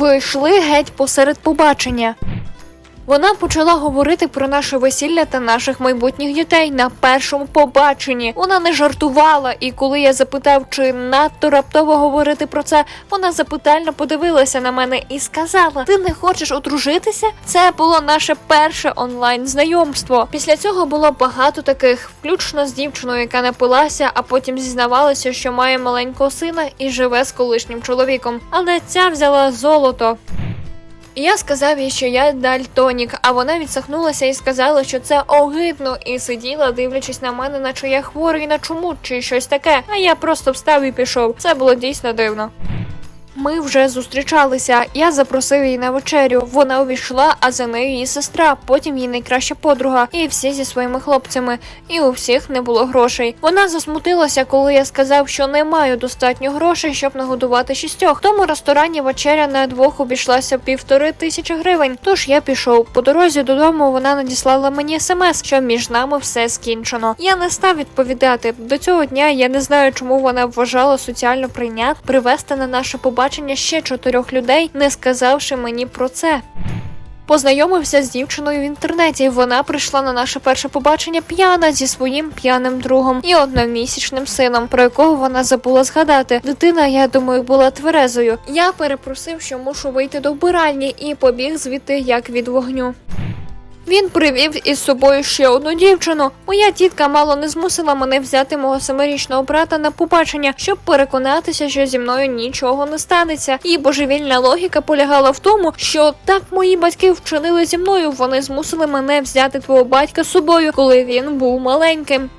Ви йшли геть посеред побачення. Вона почала говорити про наше весілля та наших майбутніх дітей на першому побаченні. Вона не жартувала, і коли я запитав, чи надто раптово говорити про це, вона запитально подивилася на мене і сказала: Ти не хочеш одружитися? Це було наше перше онлайн знайомство. Після цього було багато таких, включно з дівчиною, яка напилася, а потім зізнавалася, що має маленького сина і живе з колишнім чоловіком. Але ця взяла золото. Я сказав їй, що я дальтонік, а вона відсахнулася і сказала, що це огидно, і сиділа, дивлячись на мене, наче я хворий на чому чи щось таке. А я просто встав і пішов. Це було дійсно дивно. Ми вже зустрічалися. Я запросив її на вечерю. Вона увійшла, а за нею її сестра, потім її найкраща подруга, і всі зі своїми хлопцями. І у всіх не було грошей. Вона засмутилася, коли я сказав, що не маю достатньо грошей, щоб нагодувати шістьох. Тому ресторані вечеря на двох обійшлася півтори тисячі гривень. Тож я пішов. По дорозі додому вона надіслала мені смс, що між нами все скінчено. Я не став відповідати. До цього дня я не знаю, чому вона вважала соціально прийнят привести на наше побачення ще чотирьох людей, не сказавши мені про це. Познайомився з дівчиною в інтернеті. Вона прийшла на наше перше побачення п'яна зі своїм п'яним другом і одномісячним сином, про якого вона забула згадати. Дитина, я думаю, була тверезою. Я перепросив, що мушу вийти до вбиральні, і побіг звідти як від вогню. Він привів із собою ще одну дівчину. Моя тітка мало не змусила мене взяти мого семирічного брата на побачення, щоб переконатися, що зі мною нічого не станеться. І божевільна логіка полягала в тому, що так мої батьки вчинили зі мною. Вони змусили мене взяти твого батька з собою, коли він був маленьким.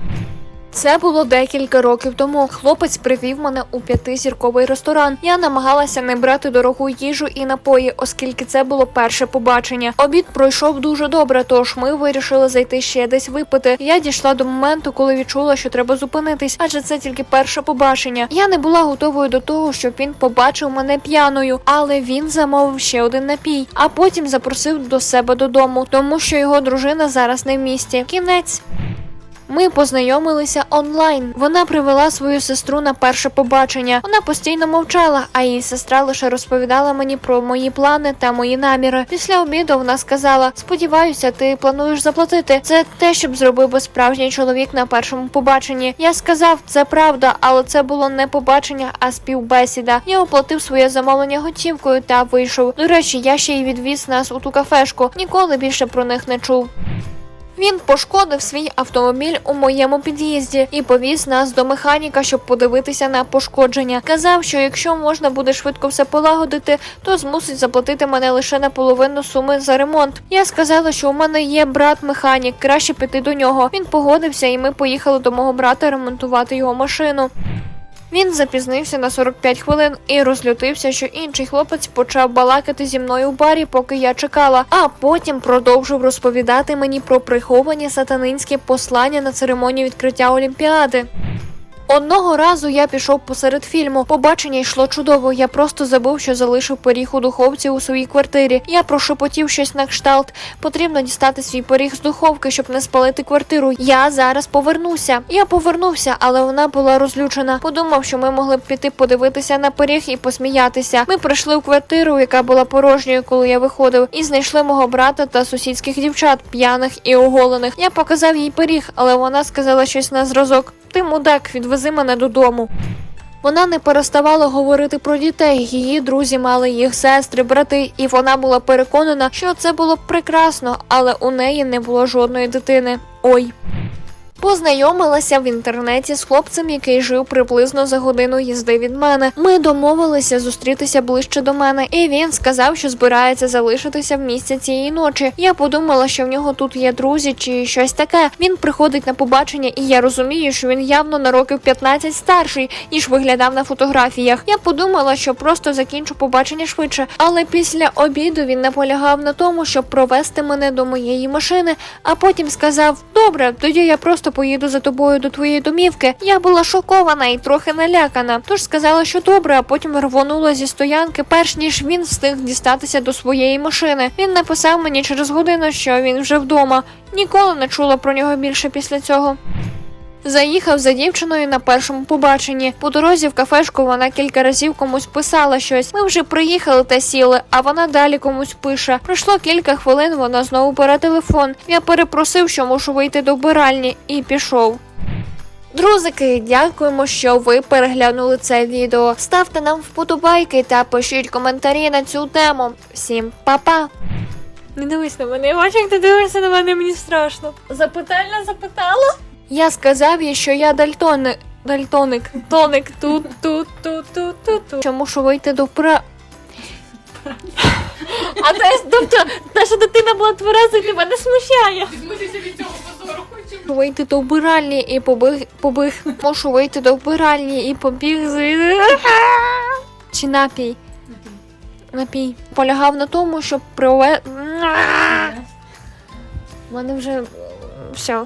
Це було декілька років тому. Хлопець привів мене у п'ятизірковий ресторан. Я намагалася не брати дорогу їжу і напої, оскільки це було перше побачення. Обід пройшов дуже добре, тож ми вирішили зайти ще десь випити. Я дійшла до моменту, коли відчула, що треба зупинитись, адже це тільки перше побачення. Я не була готовою до того, щоб він побачив мене п'яною, але він замовив ще один напій, а потім запросив до себе додому, тому що його дружина зараз не в місті. Кінець. Ми познайомилися онлайн. Вона привела свою сестру на перше побачення. Вона постійно мовчала, а її сестра лише розповідала мені про мої плани та мої наміри. Після обіду вона сказала: Сподіваюся, ти плануєш заплатити. Це те, щоб зробив би справжній чоловік на першому побаченні. Я сказав, це правда, але це було не побачення, а співбесіда. Я оплатив своє замовлення готівкою та вийшов. До речі, я ще й відвіз нас у ту кафешку. Ніколи більше про них не чув. Він пошкодив свій автомобіль у моєму під'їзді і повіз нас до механіка, щоб подивитися на пошкодження. Казав, що якщо можна буде швидко все полагодити, то змусить заплатити мене лише на половину суми за ремонт. Я сказала, що у мене є брат-механік, краще піти до нього. Він погодився, і ми поїхали до мого брата ремонтувати його машину. Він запізнився на 45 хвилин і розлютився, що інший хлопець почав балакати зі мною в барі, поки я чекала, а потім продовжив розповідати мені про приховані сатанинські послання на церемонію відкриття Олімпіади. Одного разу я пішов посеред фільму. Побачення йшло чудово. Я просто забув, що залишив поріг у духовці у своїй квартирі. Я прошепотів щось на кшталт. Потрібно дістати свій поріг з духовки, щоб не спалити квартиру. Я зараз повернуся. Я повернувся, але вона була розлючена. Подумав, що ми могли б піти подивитися на поріг і посміятися. Ми прийшли у квартиру, яка була порожньою, коли я виходив, і знайшли мого брата та сусідських дівчат, п'яних і оголених. Я показав їй поріг, але вона сказала щось на зразок. Ти мудак, відвези мене додому. Вона не переставала говорити про дітей. Її друзі мали їх сестри, брати, і вона була переконана, що це було б прекрасно, але у неї не було жодної дитини. Ой. Познайомилася в інтернеті з хлопцем, який жив приблизно за годину їзди від мене. Ми домовилися зустрітися ближче до мене, і він сказав, що збирається залишитися в місці цієї ночі. Я подумала, що в нього тут є друзі чи щось таке. Він приходить на побачення, і я розумію, що він явно на років 15 старший, ніж виглядав на фотографіях. Я подумала, що просто закінчу побачення швидше, але після обіду він наполягав на тому, щоб провести мене до моєї машини, а потім сказав: Добре, тоді я просто поїду за тобою до твоєї домівки. Я була шокована і трохи налякана. Тож сказала, що добре, а потім рвонула зі стоянки, перш ніж він встиг дістатися до своєї машини. Він написав мені через годину, що він вже вдома. Ніколи не чула про нього більше після цього. Заїхав за дівчиною на першому побаченні. По дорозі в кафешку вона кілька разів комусь писала щось. Ми вже приїхали та сіли, а вона далі комусь пише. Пройшло кілька хвилин, вона знову бере телефон. Я перепросив, що мушу вийти до вбиральні, і пішов. Друзики, дякуємо, що ви переглянули це відео. Ставте нам вподобайки та пишіть коментарі на цю тему. Всім па-па! Не дивись на мене, я бачу, як ти дивишся на мене, мені страшно. Запитальна запитала? Я сказав їй, що я дальтоник. Дальтоник. Тоник. Тут, тут, тут, тут, тут, тут. Що мушу вийти до пра. А те, тобто, та, що дитина була тверезою, тебе не смущає. Відмитися від цього позору хочу. Мушу вийти до вбиральні і побіг, побіг. Мушу вийти до вбиральні і побіг з... Чи напій? Напій. Полягав на тому, щоб прове... У мене вже все.